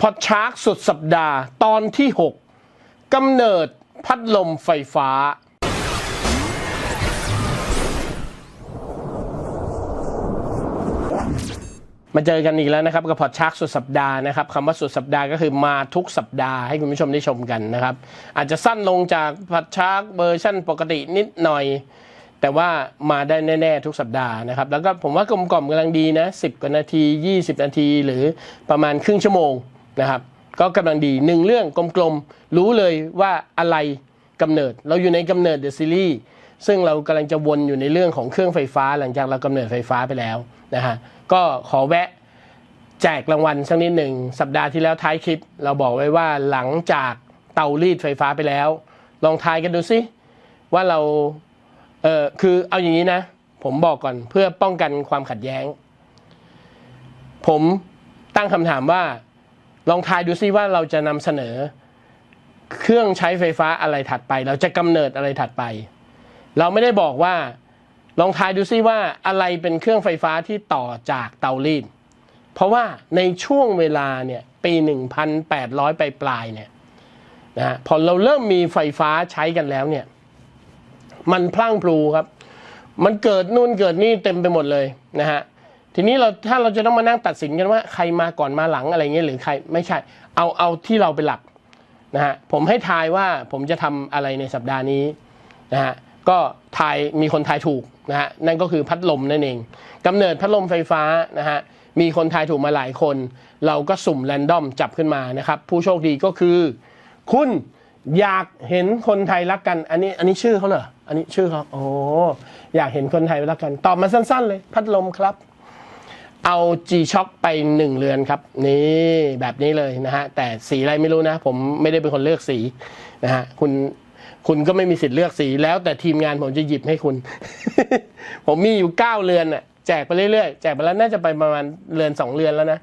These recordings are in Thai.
พอชาร์กสุดสัปดาห์ตอนที่ 6กำเนิดพัดลมไฟฟ้า มาเจอกันอีกแล้วนะครับกับพอดชาร์กสุดสัปดาห์นะครับคำว่าสุดสัปดาห์ก็คือมาทุกสัปดาห์ให้คุณผู้ชมได้ชมกันนะครับ อาจจะสั้นลงจากพอดชาร์กเวอร์ชันปกตินิดหน่อย แต่ว่ามาได้แน่ ๆ ทุกสัปดาห์นะครับ แล้วก็ผมว่ากลมกล่อมกำลังดีนะ 10 กว่านาที 20 นาทีหรือประมาณครึ่งชั่วโมง นะครับ ก็กำลังดีหนึ่งเรื่องกลมๆ รู้เลยว่าอะไรกำเนิด เราอยู่ในกำเนิดเดอะซีรีส์ซึ่งเรากำลังจะวนอยู่ในเรื่องของเครื่องไฟฟ้า หลังจากเรากำเนิดไฟฟ้าไปแล้วนะฮะก็ขอแวะแจกรางวัลสักนิดหนึ่งสัปดาห์ที่แล้วท้ายคลิป เราบอกไว้ว่าหลังจากเตารีดไฟฟ้าไปแล้ว ลองทายกันดูสิว่าเราเออคือเอาอย่างนี้นะ ผมบอกก่อนเพื่อป้องกันความขัดแย้ง ผมตั้งคำถามว่า ลองทายดูซิว่าเราจะนำเสนอ เครื่องใช้ไฟฟ้าอะไรถัดไป เราจะกำเนิดอะไรถัดไป เราไม่ได้บอกว่า ลองทายดูซิว่าอะไรเป็นเครื่องไฟฟ้าที่ต่อจากเตารีดเพราะว่าในช่วงเวลาเนี่ยปี 1,800 ไปปลายเนี่ยนะฮะพอเราเริ่มมีไฟฟ้าใช้กันแล้วเนี่ย มันพลั่งพลูครับ มันเกิดนู่นเกิดนี่เต็มไปหมดเลยนะฮะ ทีนี้เราถ้าเราจะต้องมานั่งตัดสินกันว่าใครมาก่อนมาหลังอะไรเงี้ยหรือใครไม่ใช่ เอาเอาที่เราเป็นหลักนะฮะผมให้ทายว่าผมจะทำอะไรในสัปดาห์นี้นะฮะก็ทายมีคนทายถูกนะฮะนั่นก็คือพัดลมนั่นเองกำเนิดพัดลมไฟฟ้านะฮะมีคนทายถูกมาหลายคน เราก็สุ่มแรนดอมจับขึ้นมานะครับ ผู้โชคดีก็คือ คุณอยากเห็นคนไทยรักกัน อันนี้อันนี้ชื่อเขาเหรออันนี้ชื่อเขาโอ้อยากเห็นคนไทยรักกัน ตอบมาสั้น ๆ เลย พัดลมครับ เอา G-Shock ไปหนึ่งเรือนครับ นี่แบบนี้เลยนะฮะ แต่สีอะไรไม่รู้นะ ผมไม่ได้เป็นคนเลือกสีนะฮะคุณคุณก็ไม่มีสิทธิ์เลือกสีแล้วแต่ทีมงานผมจะหยิบให้คุณ ผมมีอยู่ 9 เรือนน่ะแจกไปเรื่อยๆ แจกไปแล้วน่าจะไปประมาณเรือน 2 เรือนแล้วนะ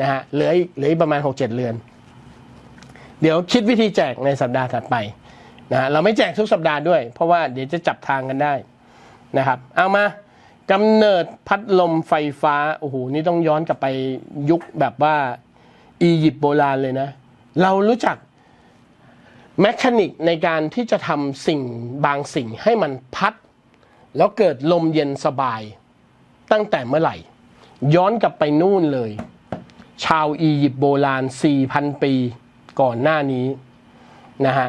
นะฮะเหลืออีกเหลืออีกประมาณ 6-7 เรือน เดี๋ยวคิดวิธีแจกในสัปดาห์ถัดไปนะฮะเราไม่แจกทุกสัปดาห์ด้วย เพราะว่าเดี๋ยวจะจับทางกันได้นะครับ เอามา กำเนิดพัดลมไฟฟ้า โอ้โห นี่ต้องย้อนกลับไปยุคแบบว่า อียิปต์โบราณเลยนะ เรารู้จักแมคานิกในการที่จะทำสิ่งบางสิ่งให้มันพัด แล้วเกิดลมเย็นสบาย ตั้งแต่เมื่อไหร่ ย้อนกลับไปนู่นเลย ชาวอียิปต์โบราณ 4,000 ปีก่อนหน้านี้นะฮะ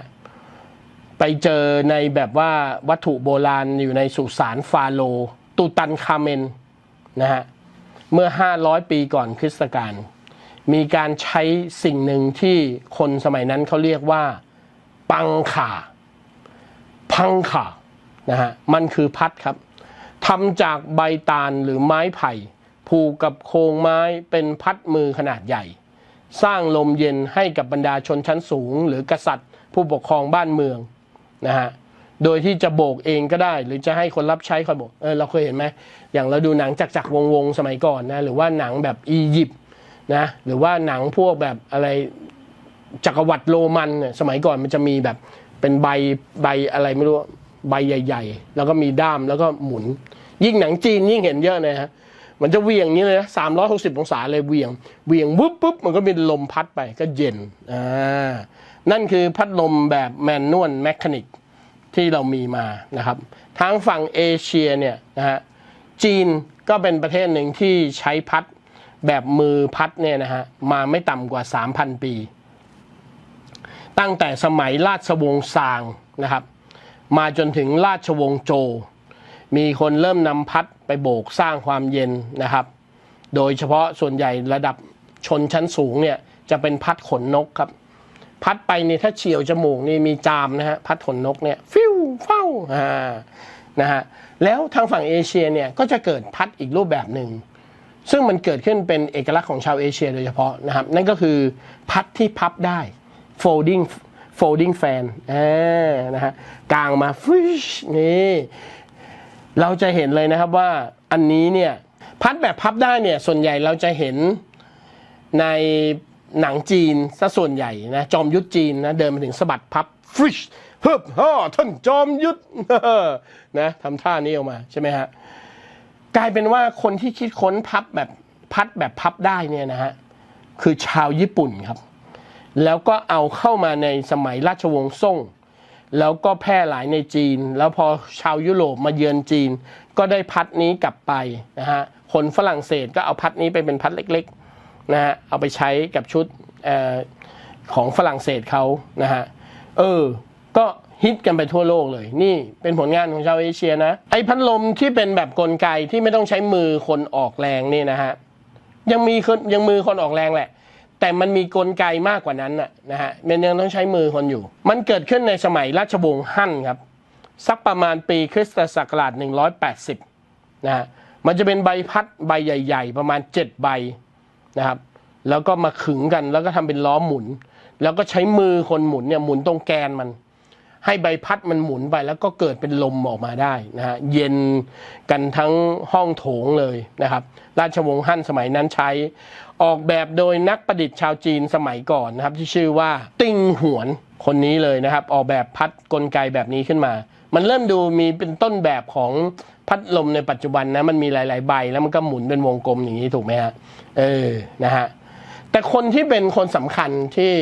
ไปเจอในแบบว่าวัตถุโบราณอยู่ในสุสานฟาโรห์ ตูตันคาเมนนะฮะเมื่อ 500 ปีก่อนคริสตกาลมีการใช้สิ่งหนึ่งที่คนสมัยนั้นเขาเรียกว่า ปังขาพังขานะฮะมันคือพัดครับทำจากใบตาลหรือไม้ไผ่ผูกกับโครงไม้เป็นพัดมือขนาดใหญ่ สร้างลมเย็นให้กับบรรดาชนชั้นสูง หรือกษัตริย์ ผู้ปกครองบ้านเมืองนะฮะ โดยที่จะโบกเองก็ได้ หรือจะให้คนรับใช้คอยโบกเออเราเคยเห็นไหมอย่างเราดูหนังจักจักรวงวงสมัยก่อนนะหรือว่าหนังแบบอียิปต์นะหรือว่าหนังพวกแบบอะไรจักรวรรดิโรมันเนี่ยสมัยก่อนมันจะมีแบบเป็นใบใบอะไรไม่รู้ใบใหญ่ ๆ แล้วก็มีด้ามแล้วก็หมุน ยิ่งหนังจีนยิ่งเห็นเยอะนะฮะมันจะเวียงอย่างนี้เลยนะสามร้อยหกสิบองศาเลยเวียงเวียงวุบปุ๊บมันก็มีลมพัดไปก็เย็นอ่านั่นคือพัดลมแบบแมนนวลแมคานิก ที่เรามีมานะครับทางฝั่งเอเชียเนี่ยนะฮะจีนก็เป็นประเทศหนึ่งที่ใช้พัดแบบมือพัดเนี่ยนะฮะมาไม่ต่ำกว่า 3,000 ปี ตั้งแต่สมัยราชวงศ์ซางนะครับมาจนถึงราชวงศ์โจ มีคนเริ่มนำพัดไปโบกสร้างความเย็นนะครับ โดยเฉพาะส่วนใหญ่ระดับชนชั้นสูงเนี่ยจะเป็นพัดขนนกครับ พัดไปนี่ถ้าเฉียวจมูกนี่มีจามนะฮะพัดขนนกเนี่ยฟิ เฝ้าอ่านะฮะแล้วทางฝั่งเอเชียเนี่ยก็จะเกิดพัดอีกรูปแบบหนึ่งซึ่งมันเกิดขึ้นเป็นเอกลักษณ์ของชาวเอเชียโดยเฉพาะนะครับ นั่นก็คือพัดที่พับได้ folding folding fan อ่านะฮะกลางมาฟิชนี่เราจะเห็นเลยนะครับว่าอันนี้เนี่ยพัดแบบพับได้เนี่ยส่วนใหญ่เราจะเห็นในหนังจีนซะส่วนใหญ่นะจอมยุทธจีนนะเดินมาถึงสะบัดพับฟิช ฮิบฮ่อท่านจอมยุทธนะทำท่านี้ออกมาใช่ไหมฮะกลายเป็นว่าคนที่คิดค้นพับแบบพัดแบบพับได้เนี่ยนะฮะคือชาวญี่ปุ่นครับ แล้วก็เอาเข้ามาในสมัยราชวงศ์ซ่ง แล้วก็แพร่หลายในจีน แล้วพอชาวยุโรปมาเยือนจีน ก็ได้พัดนี้กลับไปนะฮะคนฝรั่งเศสก็เอาพัดนี้ไปเป็นพัดเล็กๆนะฮะเอาไปใช้กับชุดออของฝรั่งเศสเขานะฮะเออ ก็ฮิตกันไปทั่วโลกเลย นี่เป็นผลงานของชาวเอเชียนะ ไอ้พัดลมที่เป็นแบบกลไกที่ไม่ต้องใช้มือคนออกแรงนี่นะฮะยังมีคนยังมือคนออกแรงแหละ แต่มันมีกลไกมากกว่านั้นนะนะฮะมันยังต้องใช้มือคนอยู่ มันเกิดขึ้นในสมัยราชวงศ์ฮั่นครับ สักประมาณปีคริสตศักราช 180 นะฮะมันจะเป็นใบพัดใบใหญ่ ๆ ประมาณ 7 ใบนะครับ แล้วก็มาขึงกันแล้วก็ทำเป็นล้อหมุน แล้วก็ใช้มือคนหมุนเนี่ยหมุนตรงแกนมัน ให้ใบพัดมันหมุนไปแล้วก็เกิดเป็นลมออกมาได้นะฮะเย็นกันทั้งห้องโถงเลยนะครับ ราชวงศ์ฮั่นสมัยนั้นใช้ ออกแบบโดยนักประดิษฐ์ชาวจีนสมัยก่อนนะครับที่ชื่อว่าติงหวนคนนี้เลยนะครับ ออกแบบพัดกลไกแบบนี้ขึ้นมา มันเริ่มดูมีเป็นต้นแบบของพัดลมในปัจจุบันนะมันมีหลาย ๆ ใบแล้วมันก็หมุนเป็นวงกลมอย่างนี้ถูกไหมฮะเออนะฮะแต่คนที่เป็นคนสำคัญที่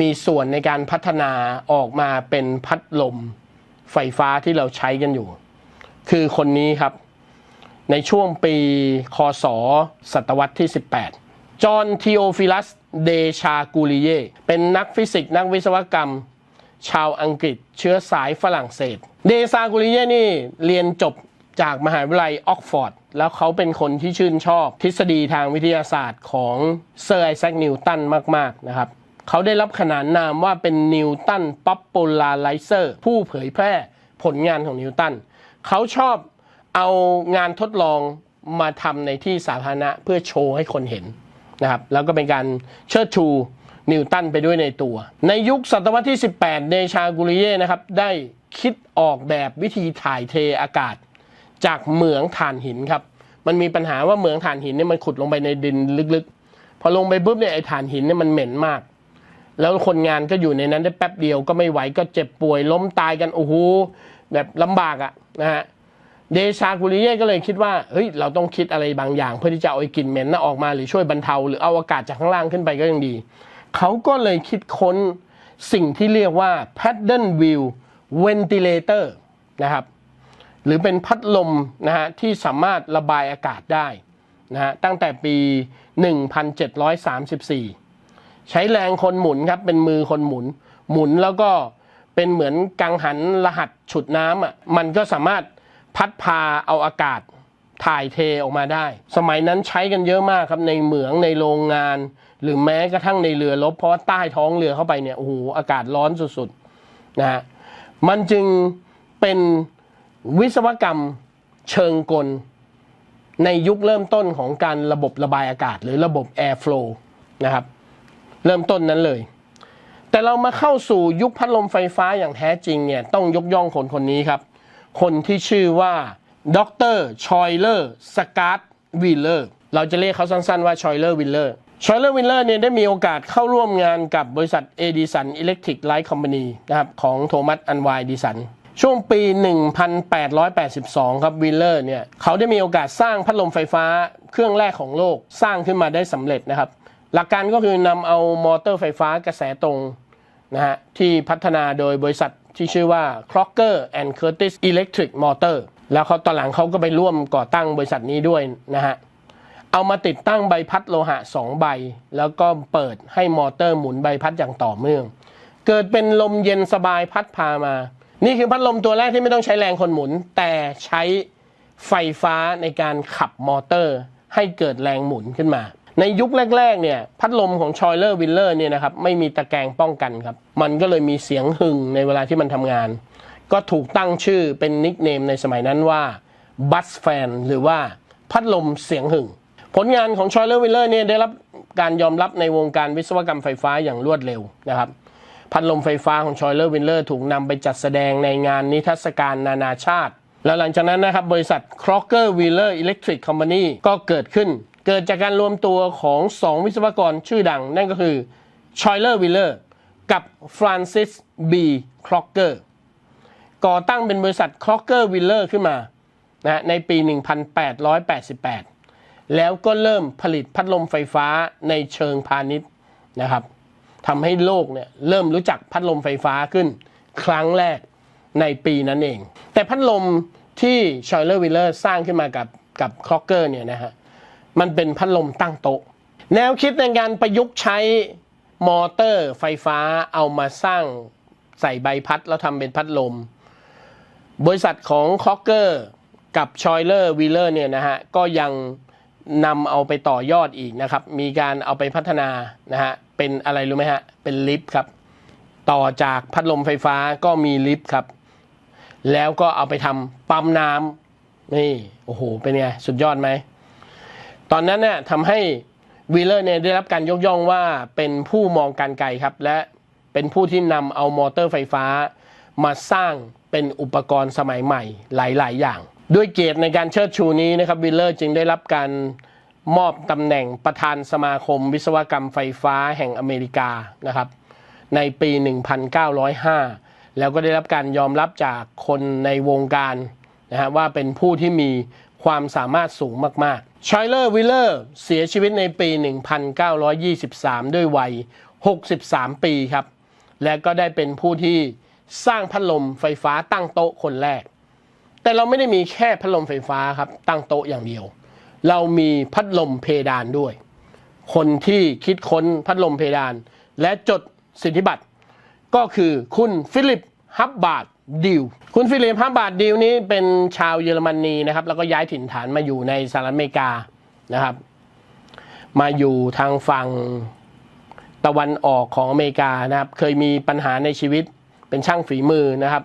มีส่วนในการพัฒนาออกมาเป็นพัดลมไฟฟ้าที่เราใช้กันอยู่ คือคนนี้ครับ ในช่วงปีคศศตวรรษที่ 18 จอห์นทีโอฟิลัส เดชากูลิเย เป็นนักฟิสิกส์นักวิศวกรรม ชาวอังกฤษเชื้อสายฝรั่งเศส เดซากูลิเยนี่เรียนจบจากมหาวิทยาลัยออกฟอร์ด แล้วเขาเป็นคนที่ชื่นชอบ ทฤษฎีทางวิทยาศาสตร์ของเซอร์ไอแซคนิวตันมาก ๆ นะครับ เขาได้รับขนานนามว่าเป็นนิวตันป๊อปปูลาไลเซอร์ผู้เผยแพร่ผลงานของนิวตัน เขาชอบเอางานทดลองมาทำในที่สาธารณะเพื่อโชว์ให้คนเห็นนะครับ แล้วก็เป็นการเชิดชูนิวตันไปด้วยในตัว ในยุคศตวรรษที่ 18 เดชากุริเย่นะครับ ได้คิดออกแบบวิธีถ่ายเทอากาศ จากเหมืองถ่านหินครับ มันมีปัญหาว่าเหมืองถ่านหินเนี่ยมันขุดลงไปในดินลึกๆ พอลงไปปุ๊บเนี่ยไอ้ถ่านหินเนี่ยมันเหม็นมาก แล้วคนงานก็อยู่ในนั้นได้แป๊บเดียวก็ไม่ไหวก็เจ็บป่วยล้มตายกันโอ้โหแบบลำบากอะนะฮะเดชากุริเย่ก็เลยคิดว่าเฮ้ยเราต้องคิดอะไรบางอย่าง เพื่อที่จะเอาไอ้กลิ่นเหม็นน่ะออกมาหรือช่วยบรรเทา หรือเอาอากาศจากข้างล่างขึ้นไปก็ยังดี เขาก็เลยคิดค้นสิ่งที่เรียกว่า pattern wheel ventilator นะครับหรือเป็นพัดลมนะฮะที่สามารถระบายอากาศได้นะฮะตั้งแต่ปี 1734 ใช้แรงคนหมุนครับ เป็นมือคนหมุน หมุนแล้วก็เป็นเหมือนกังหันรหัสฉุดน้ำอะมันก็สามารถพัดพาเอาอากาศถ่ายเทออกมาได้ สมัยนั้นใช้กันเยอะมากครับในเหมืองในโรงงาน หรือแม้กระทั่งในเรือรบเพราะว่าใต้ท้องเรือเข้าไปเนี่ยโอ้โหอากาศร้อนสุดๆนะฮะมันจึงเป็นวิศวกรรมเชิงกล ในยุคเริ่มต้นของการระบบระบายอากาศ หรือระบบ air flow นะครับ เริ่มต้นนั้นเลย แต่เรามาเข้าสู่ยุคพัดลมไฟฟ้าอย่างแท้จริงเนี่ยต้องยกย่องคนคนนี้ครับ คนที่ชื่อว่าดรชอยเลอร์สกา t วิลเลอร์เราจะเรียกเขาสั้นๆว่าชอยเลอร์วิลเลอร์ชอยเลอร์วิลเลอร์เนี่ยได้มีโอกาสเข้าร่วมงานกับบริษัทเอดิสันอิเล็กทริกไลท์คอมพานีนะครับของโทมัสอันวายดิสัน ช่วงปี 1882 ครับวิลเลอร์เนี่ยเขาได้มีโอกาสสร้างพัดลมไฟฟ้าเครื่องแรกของโลกสร้างขึ้นมาได้สำเร็จนะครับ หลักการก็คือนำเอามอเตอร์ไฟฟ้ากระแสตรงนะฮะที่พัฒนาโดยบริษัทที่ชื่อว่า Crocker and Curtis Electric Motor แล้วเขาตอนหลังเขาก็ไปร่วมก่อตั้งบริษัทนี้ด้วยนะฮะ เอามาติดตั้งใบพัดโลหะ 2 ใบ แล้วก็เปิดให้มอเตอร์หมุนใบพัดอย่างต่อเนื่อง เกิดเป็นลมเย็นสบายพัดพามา นี่คือพัดลมตัวแรกที่ไม่ต้องใช้แรงคนหมุน แต่ใช้ไฟฟ้าในการขับมอเตอร์ ให้เกิดแรงหมุนขึ้นมา ในยุคแรกๆเนี่ยพัดลมของชอยเลอร์วิลเลอร์เนี่ยนะครับไม่มีตะแกรงป้องกันครับ มันก็เลยมีเสียงหึ่งในเวลาที่มันทำงาน ก็ถูกตั้งชื่อเป็นนิกเนมในสมัยนั้นว่าบัสแฟนหรือว่าพัดลมเสียงหึ่ง ผลงานของชอยเลอร์วิลเลอร์เนี่ยได้รับการยอมรับในวงการวิศวกรรมไฟฟ้าอย่างรวดเร็วนะครับพัดลมไฟฟ้าของชอยเลอร์วิลเลอร์ถูกนำไปจัดแสดงในงานนิทรรศการนานาชาติ แล้วหลังจากนั้นนะครับบริษัท Crocker Wheeler Electric Company ก็เกิดขึ้น เกิดจากการรวมตัวของ 2 วิศวกรชื่อดัง นั่นก็คือชอยเลอร์วิลเลอร์กับ Francis B. Crocker ก่อตั้งเป็นบริษัท Crocker Wheeler ขึ้นมานะในปี 1888 แล้วก็เริ่มผลิตพัดลมไฟฟ้าในเชิงพาณิชย์นะครับทำให้โลกเนี่ยเริ่มรู้จักพัดลมไฟฟ้าขึ้น ครั้งแรกในปีนั้นเอง แต่พัดลมที่ชอยเลอร์วิลเลอร์สร้างขึ้นมากับกับคล็อกเกอร์เนี่ยนะฮะ มันเป็นพัดลมตั้งโต๊ะ แนวคิดในการประยุกต์ใช้มอเตอร์ไฟฟ้าเอามาสร้างใส่ใบพัดแล้วทำเป็นพัดลม บริษัทของคอกเกอร์กับชอยเลอร์วิลเลอร์เนี่ยนะฮะ ก็ยังนำเอาไปต่อยอดอีกนะครับ มีการเอาไปพัฒนานะฮะ เป็นอะไรรู้ไหมฮะ เป็นลิฟต์ครับ ต่อจากพัดลมไฟฟ้าก็มีลิฟต์ครับ แล้วก็เอาไปทำปั๊มน้ำนี่ โอ้โห เป็นไง สุดยอดไหม ตอนนั้นเนี่ยทำให้วีเลอร์เนี่ยได้รับการยกย่องว่าเป็นผู้มองการไกลครับ และเป็นผู้ที่นำเอามอเตอร์ไฟฟ้า มาสร้างเป็นอุปกรณ์สมัยใหม่หลาย ๆ อย่าง ด้วยเกียรติในการเชิดชูนี้นะครับวิลเลอร์จึงได้รับการมอบตำแหน่งประธานสมาคมวิศวกรรมไฟฟ้าแห่งอเมริกานะครับ ในปี 1905 แล้วก็ได้รับการยอมรับจากคนในวงการนะฮะว่าเป็นผู้ที่มี ความสามารถสูงมากๆชอยเลอร์วิลเลอร์เสียชีวิตในปี 1923 ด้วยวัย 63 ปีครับ และก็ได้เป็นผู้ที่สร้างพัดลมไฟฟ้าตั้งโต๊ะคนแรก แต่เราไม่ได้มีแค่พัดลมไฟฟ้าครับ ตั้งโต๊ะอย่างเดียว เรามีพัดลมเพดานด้วย คนที่คิดค้นพัดลมเพดาน และจดสิทธิบัตรก็คือคุณฟิลิปฮับบาร์ด ดิวคุณฟิลิปฮับบาร์ดดิวนี้เป็นชาวเยอรมนีนะครับ แล้วก็ย้ายถิ่นฐานมาอยู่ในสหรัฐอเมริกานะครับ มาอยู่ทางฝั่งตะวันออกของอเมริกานะครับ เคยมีปัญหาในชีวิตเป็นช่างฝีมือนะครับ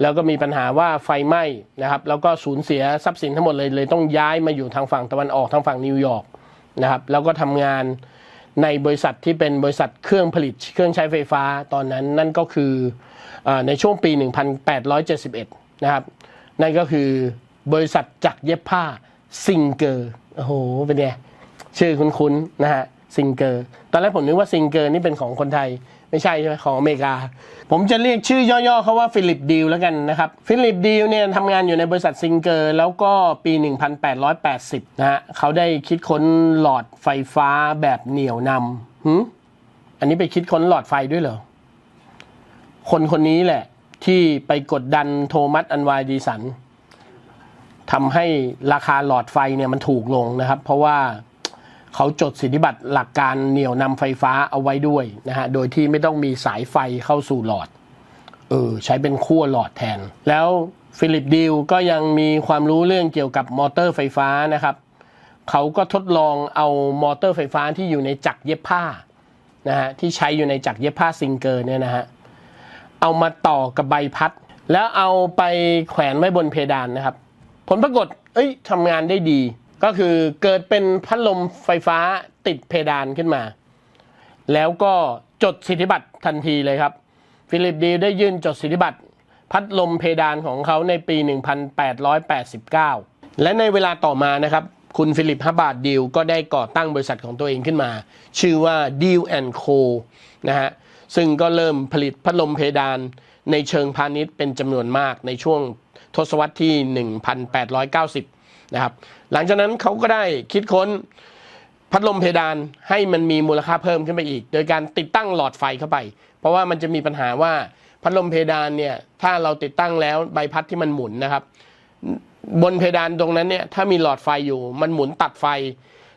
แล้วก็มีปัญหาว่าไฟไหม้นะครับ แล้วก็สูญเสียทรัพย์สินทั้งหมดเลยเลยต้องย้ายมาอยู่ทางฝั่งตะวันออกทางฝั่งนิวยอร์กนะครับ แล้วก็ทำงาน ในบริษัทที่เป็นบริษัทเครื่องผลิตเครื่องใช้ไฟฟ้าตอนนั้นนั่นก็คือออในช่วงปี 1871 นะครับ นั่นก็คือบริษัทจักรเย็บผ้าซิงเกอร์โอ้โหเป็นไงชื่อคุ้นๆนะฮะซิงเกอร์ตอนแรกผมนึกว่าซิงเกอร์นี่เป็นของคนไทย ไม่ใช่ใช่ไหมของอเมริกา ผมจะเรียกชื่อย่อๆเขาว่าฟิลิปดีลแล้วกันนะครับฟิลิปดีลเนี่ยทำงานอยู่ในบริษัทซิงเกอร์ แล้วก็ปี 1880 นะฮะเขาได้คิดค้นหลอดไฟฟ้าแบบเหนี่ยวนำหือันนี้ไปคิดค้นหลอดไฟด้วยเหรอ คนคนนี้แหละ ที่ไปกดดันโทมัสอันวายดีสันทำให้ราคาหลอดไฟเนี่ยมันถูกลงนะครับ เพราะว่า เขาจดสิทธิบัตรหลักการเหนี่ยวนำไฟฟ้าเอาไว้ด้วยนะฮะ โดยที่ไม่ต้องมีสายไฟเข้าสู่หลอด เออ ใช้เป็นขั้วหลอดแทน แล้วฟิลิปดิวก็ยังมีความรู้เรื่องเกี่ยวกับมอเตอร์ไฟฟ้านะครับ เขาก็ทดลองเอามอเตอร์ไฟฟ้าที่อยู่ในจักรเย็บผ้านะฮะที่ใช้อยู่ในจักรเย็บผ้าซิงเกอร์เนี่ยนะฮะเอามาต่อกับใบพัด แล้วเอาไปแขวนไว้บนเพดานนะครับ ผลปรากฏ เอ้ยทำงานได้ดี ก็คือเกิดเป็นพัดลมไฟฟ้าติดเพดานขึ้นมา แล้วก็จดสิทธิบัตรทันทีเลยครับ ฟิลิปดีได้ยื่นจดสิทธิบัตรพัดลมเพดานของเขาในปี 1889 และในเวลาต่อมานะครับ คุณฟิลิปฮับบาร์ดดิลก็ได้ก่อตั้งบริษัทของตัวเองขึ้นมา ชื่อว่า Deal and Co นะฮะซึ่งก็เริ่มผลิตพัดลมเพดานในเชิงพาณิชย์เป็นจำนวนมากในช่วง ทศวรรษที่ 1890 นะครับ หลังจากนั้นเขาก็ได้คิดค้นพัดลมเพดานให้มันมีมูลค่าเพิ่มขึ้นไปอีก โดยการติดตั้งหลอดไฟเข้าไป เพราะว่ามันจะมีปัญหาว่าพัดลมเพดานเนี่ยถ้าเราติดตั้งแล้วใบพัดที่มันหมุนนะครับ บนเพดานตรงนั้นเนี่ยถ้ามีหลอดไฟอยู่ มันหมุนตัดไฟ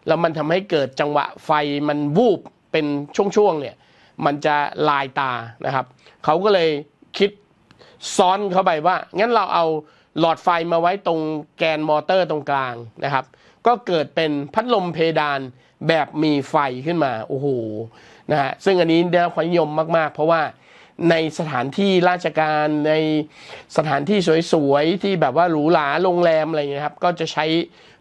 แล้วมันทำให้เกิดจังหวะไฟมันวูบเป็นช่วงๆเนี่ยมันจะลายตานะครับเขาก็เลยคิด ซ้อนเข้าไปว่า งั้นเราเอาหลอดไฟมาไว้ตรงแกนมอเตอร์ตรงกลางนะครับ ก็เกิดเป็นพัดลมเพดานแบบมีไฟขึ้นมา โอ้โห นะฮะ ซึ่งอันนี้ได้รับความนิยมมาก ๆ เพราะว่าในสถานที่ราชการในสถานที่สวย ๆ ที่แบบว่าหรูหราโรงแรมอะไรเงี้ยครับ ก็จะใช้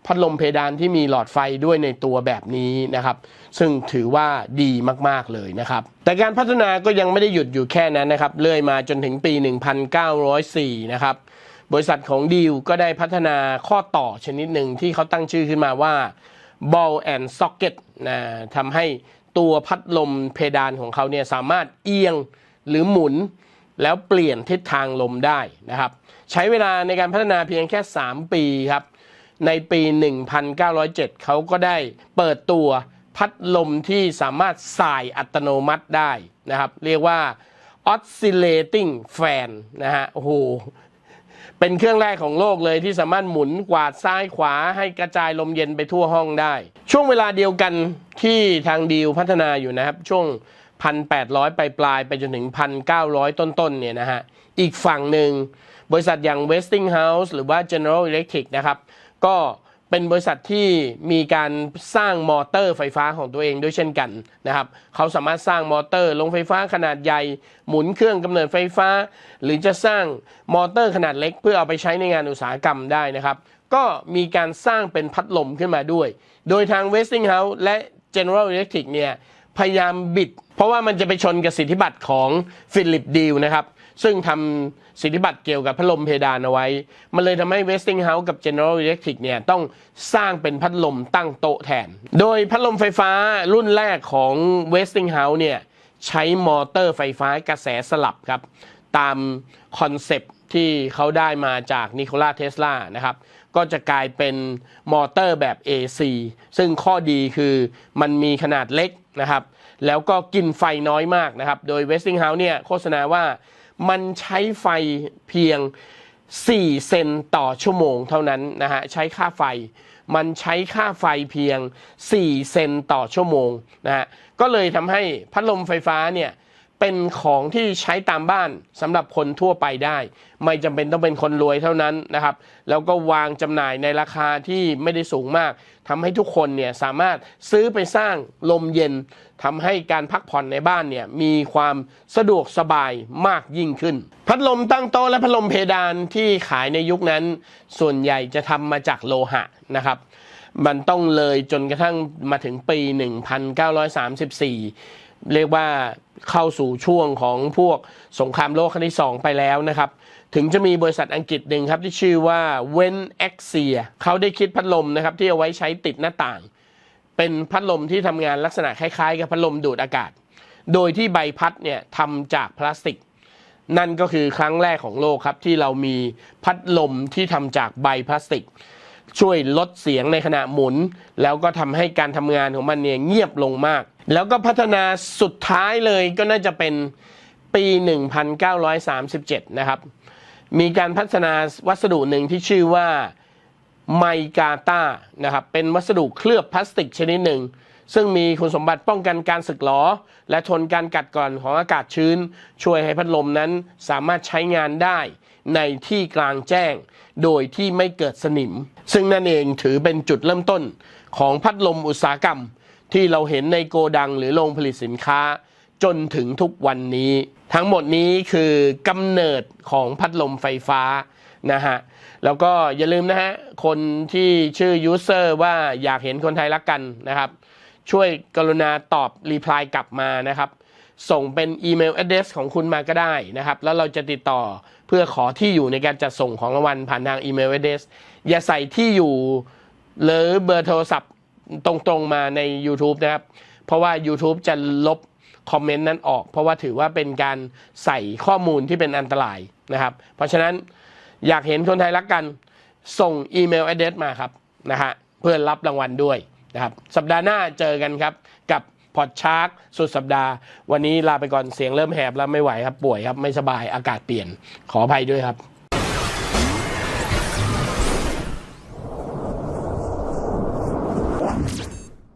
พัดลมเพดานที่มีหลอดไฟด้วยในตัวแบบนี้นะครับ ซึ่งถือว่าดีมากๆเลยนะครับ แต่การพัฒนาก็ยังไม่ได้หยุดอยู่แค่นั้นนะครับ เลื่อยมาจนถึงปี 1904 นะครับ บริษัทของดีลก็ได้พัฒนาข้อต่อชนิดหนึ่งที่เขาตั้งชื่อขึ้นมาว่า ball and socket นะทำให้ตัวพัดลมเพดานของเขาเนี่ยสามารถเอียงหรือหมุนแล้วเปลี่ยนทิศทางลมได้นะครับ ใช้เวลาในการพัฒนาเพียงแค่ 3 ปีครับ ในปี 1907 เขาก็ได้เปิดตัวพัดลมที่สามารถสายอัตโนมัติได้นะครับ เรียกว่า oscillating fan นะฮะ โอ้โห เป็นเครื่องแรกของโลกเลยที่สามารถหมุนกวาดซ้ายขวาให้กระจายลมเย็นไปทั่วห้องได้ ช่วงเวลาเดียวกันที่ทางดีลพัฒนาอยู่นะครับ ช่วง 1,800 ปลายปลายไปจนถึง 1,900 ต้นๆ เนี่ยนะฮะ อีกฝั่งหนึ่งบริษัทอย่าง Westinghouse หรือว่า General Electric นะครับ ก็เป็นบริษัทที่มีการสร้างมอเตอร์ไฟฟ้าของตัวเองด้วยเช่นกันนะครับ เขาสามารถสร้างมอเตอร์ลงไฟฟ้าขนาดใหญ่ หมุนเครื่องกำเนิดไฟฟ้า หรือจะสร้างมอเตอร์ขนาดเล็ก เพื่อเอาไปใช้ในงานอุตสาหกรรมได้นะครับ ก็มีการสร้างเป็นพัดลมขึ้นมาด้วย โดยทาง Westinghouse และ General Electric เนี่ยพยายามบิด เพราะว่ามันจะไปชนกับสิทธิบัตรของฟิลิปดีลนะครับ ซึ่งทำสิทธิบัตรเกี่ยวกับพัดลมเพดานเอาไว้ มันเลยทำให้ Westinghouse กับ General Electric เนี่ยต้องสร้างเป็นพัดลมตั้งโต๊ะแทน โดยพัดลมไฟฟ้ารุ่นแรกของ Westinghouse เนี่ยใช้มอเตอร์ไฟฟ้ากระแสสลับครับ ตามคอนเซปที่เขาได้มาจากนิโคลาเทสลานะครับ ก็จะกลายเป็นมอเตอร์แบบ AC ซึ่งข้อดีคือมันมีขนาดเล็กนะครับ แล้วก็กินไฟน้อยมากนะครับ โดย Westinghouse เนี่ยโฆษณาว่า มันใช้ไฟเพียง 4 เซนต่อชั่วโมงเท่านั้นนะฮะใช้ค่าไฟ มันใช้ค่าไฟเพียง 4 เซนต่อชั่วโมงนะฮะก็เลยทำให้พัดลมไฟฟ้าเนี่ย เป็นของที่ใช้ตามบ้านสำหรับคนทั่วไปได้ ไม่จำเป็นต้องเป็นคนรวยเท่านั้นนะครับ แล้วก็วางจำหน่ายในราคาที่ไม่ได้สูงมากทำให้ทุกคนเนี่ยสามารถซื้อไปสร้างลมเย็นทำให้การพักผ่อนในบ้านเนี่ยมีความสะดวกสบายมากยิ่งขึ้น พัดลมตั้งโต๊ะและพัดลมเพดานที่ขายในยุคนั้น ส่วนใหญ่จะทำมาจากโลหะนะครับมันต้องเลยจนกระทั่งมาถึงปี 1934 เรียกว่าเข้าสู่ช่วงของพวกสงครามโลกครั้งที่ 2 ไปแล้วนะครับ ถึงจะมีบริษัทอังกฤษหนึ่งครับที่ชื่อว่า Wen a x i a เขาได้คิดพัดลมนะครับที่เอาไว้ใช้ติดหน้าต่าง เป็นพัดลมที่ทำงานลักษณะคล้าย ๆ กับพัดลมดูดอากาศ โดยที่ใบพัดเนี่ยทำจากพลาสติก นั่นก็คือครั้งแรกของโลกครับที่เรามีพัดลมที่ทำจากใบพลาสติก ช่วยลดเสียงในขณะหมุน แล้วก็ทำให้การทำงานของมันเนี่ยเงียบลงมาก แล้วก็พัฒนาสุดท้ายเลยก็น่าจะเป็นปี 1937 นะครับ มีการพัฒนาวัสดุหนึ่งที่ชื่อว่าไมกาตานะครับ เป็นวัสดุเคลือบพลาสติกชนิดหนึ่ง ซึ่งมีคุณสมบัติป้องกันการสึกหรอ และทนการกัดกร่อนของอากาศชื้น ช่วยให้พัดลมนั้นสามารถใช้งานได้ในที่กลางแจ้ง โดยที่ไม่เกิดสนิม ซึ่งนั่นเองถือเป็นจุดเริ่มต้นของพัดลมอุตสาหกรรม ที่เราเห็นในโกดังหรือโรงผลิตสินค้า จนถึงทุกวันนี้ ทั้งหมดนี้คือกำเนิดของพัดลมไฟฟ้านะฮะ แล้วก็อย่าลืมนะฮะ คนที่ชื่อยูเซอร์ว่าอยากเห็นคนไทยรักกันนะครับ ช่วยกรุณาตอบรีプライกลับมานะครับ ส่งเป็นอีเมล address ของคุณมาก็ได้นะครับ แล้วเราจะติดต่อเพื่อขอที่อยู่ในการจัดส่งของรางวัลผ่านทางอีเมล address อย่าใส่ที่อยู่ หรือเบอร์โทรศัพท์ ตรงๆมาใน YouTube นะครับ เพราะว่า YouTube จะลบคอมเมนต์นั้นออก เพราะว่าถือว่าเป็นการใส่ข้อมูลที่เป็นอันตรายนะครับ เพราะฉะนั้นอยากเห็นคนไทยรักกันส่งอีเมล address มาครับนะฮะเพื่อรับรางวัลด้วยนะครับ สัปดาห์หน้าเจอกันครับ กับพอดชาร์กสุดสัปดาห์ วันนี้ลาไปก่อนเสียงเริ่มแหบแล้วไม่ไหวครับป่วยครับไม่สบายอากาศเปลี่ยนขออภัยด้วยครับ